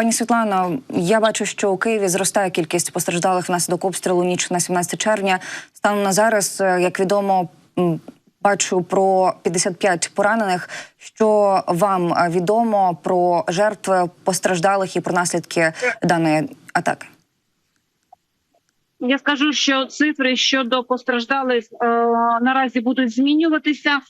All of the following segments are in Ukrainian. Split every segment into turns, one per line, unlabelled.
Пані Світлано, я бачу, що у Києві зростає кількість постраждалих внаслідок обстрілу ніч на 17 червня. Станом на зараз, е, як відомо, бачу про 55 поранених. Що вам е, відомо про жертв постраждалих і про наслідки даної атаки?
Я скажу, що цифри щодо постраждалих е, наразі будуть змінюватися,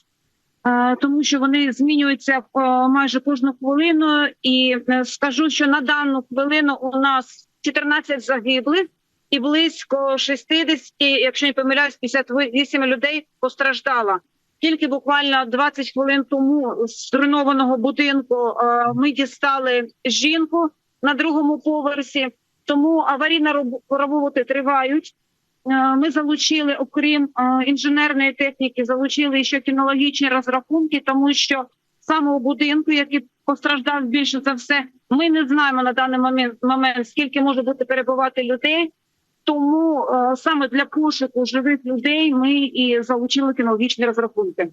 тому що вони змінюються е, майже кожну хвилину. І е, скажу, що на дану хвилину у нас 14 загиблих і близько 60, якщо не помиляюсь, 58 людей постраждало. Тільки буквально 20 хвилин тому з зруйнованого будинку е, ми дістали жінку на другому поверсі. Тому аварійні роб- роботи тривають. Ми залучили, окрім інженерної техніки, залучили ще кінологічні розрахунки, тому що саме у будинку, який постраждав більше за все, ми не знаємо на даний момент, момент скільки може бути перебувати людей. Тому саме для пошуку живих людей ми і залучили кінологічні розрахунки.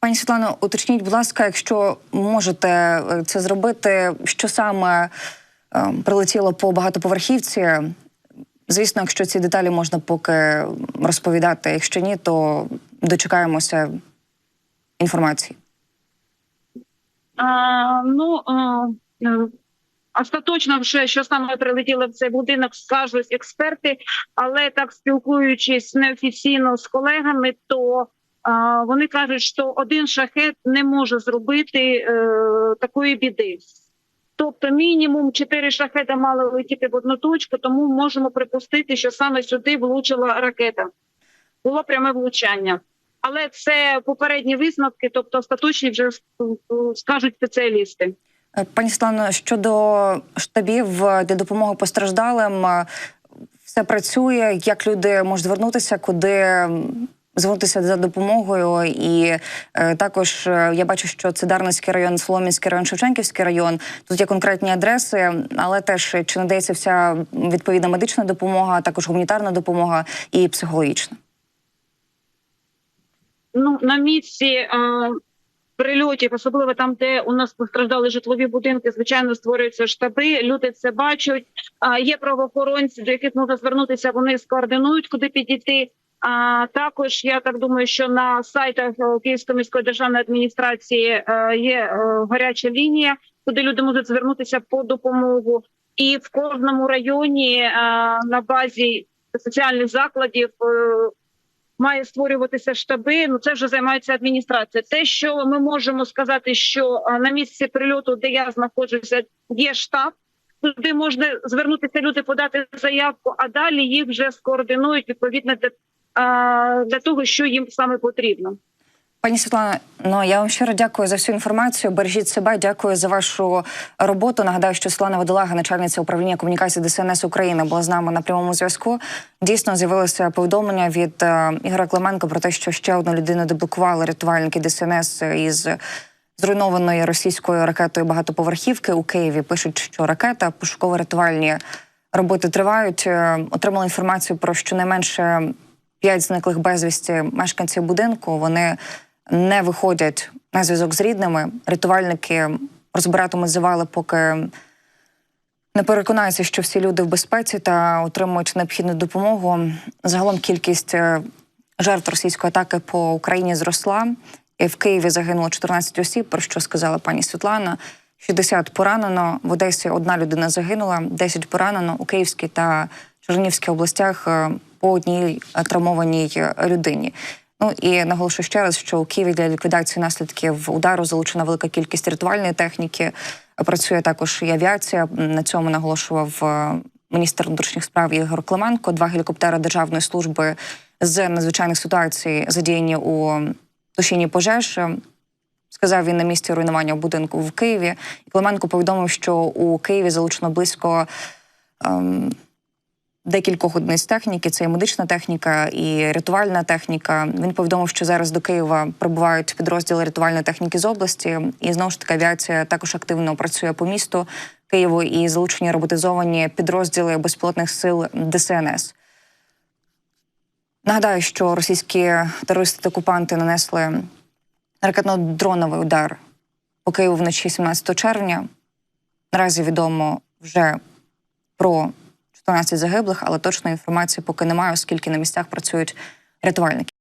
Пані Світлано, уточніть, будь ласка, якщо можете е, це зробити, що саме е, прилетіло по багатоповерхівці? Звісно, якщо ці деталі можна поки розповідати. Якщо ні, то дочекаємося інформації.
А, ну е, е, остаточно вже що саме прилетіло в цей будинок, скажуть експерти, але так спілкуючись неофіційно з колегами, то а, вони кажуть, що один шахет не може зробити е, такої біди. Тобто мінімум чотири шахети мали летіти в одну точку, тому можемо припустити, що саме сюди влучила ракета. Було пряме влучання. Але це попередні висновки, тобто остаточні вже скажуть спеціалісти.
Е, Пані Світлано, щодо штабів е, для допомоги постраждалим, е, все працює. Як люди можуть звернутися, куди звернутися за допомогою? І е, також е, я бачу, що це Дарницький район, Соломінський район, Шевченківський район. Тут є конкретні адреси, але теж чи надається вся відповідна медична допомога, також гуманітарна допомога і психологічна.
Ну на місці е, прильотів, особливо там, де у нас постраждали житлові будинки, звичайно, створюються штаби. Люди це бачать. Є правоохоронці, до яких можна звернутися. Вони скоординують, куди підійти. А також я так думаю, що на сайтах е, Київської міської державної адміністрації е, є е, гаряча лінія, куди люди можуть звернутися по допомогу. І в кожному районі на базі соціальних закладів має створюватися штаби. Ну це вже займається адміністрація. Те, що ми можемо сказати, що на місці прильоту, де я знаходжуся, є штаб. Туди можна звернутися люди, подати заявку, а далі їх вже скоординують відповідно для, того, що їм саме потрібно.
Пані Світлано, ну я вам щиро дякую за всю інформацію. Бережіть себе, дякую за вашу роботу. Нагадаю, що Світлана Водолага, начальниця управління комунікації ДСНС України, була з нами на прямому зв'язку. Дійсно, з'явилося повідомлення від е, Ігоря Клименко про те, що ще одну людину деблокували рятувальники ДСНС із зруйнованої російською ракетою багатоповерхівки у Києві. Пишуть, що ракета пошуково-рятувальні роботи тривають. Е, Отримали інформацію про щонайменше п'ять зниклих безвісті мешканців будинку. Вони не виходять на зв'язок з рідними. Рятувальники розбиратимуть завали, поки не переконаються, що всі люди в безпеці та отримують необхідну допомогу. Загалом кількість е, жертв російської атаки по Україні зросла. І в Києві загинуло 14 осіб, про що сказала пані Світлана. 60 поранено. В Одесі одна людина загинула, 10 поранено у Київській та Чернігівській областях е, по одній травмованій е, людині. Ну і наголошую ще раз, що у Києві для ліквідації наслідків удару залучена велика кількість рятувальної техніки. Працює також і авіація. На цьому наголошував е, міністр внутрішніх справ Ігор Клименко. Два гелікоптери державної служби з надзвичайних ситуацій задіяні у тушінні пожеж. Сказав він на місці руйнування будинку в Києві. І Клименко повідомив, що у Києві залучено близько ем, декількох одиниць техніки. Це і медична техніка, і рятувальна техніка. Він повідомив, що зараз до Києва прибувають підрозділи рятувальної техніки з області. І знову ж таки авіація також активно працює по місту Києву і залучені роботизовані підрозділи безпілотних сил ДСНС. Нагадаю, що російські терористи та окупанти нанесли ракетно-дроновий удар по Києву вночі 17 червня. Наразі відомо вже про 14 загиблих, але точної інформації поки немає, оскільки на місцях працюють рятувальники.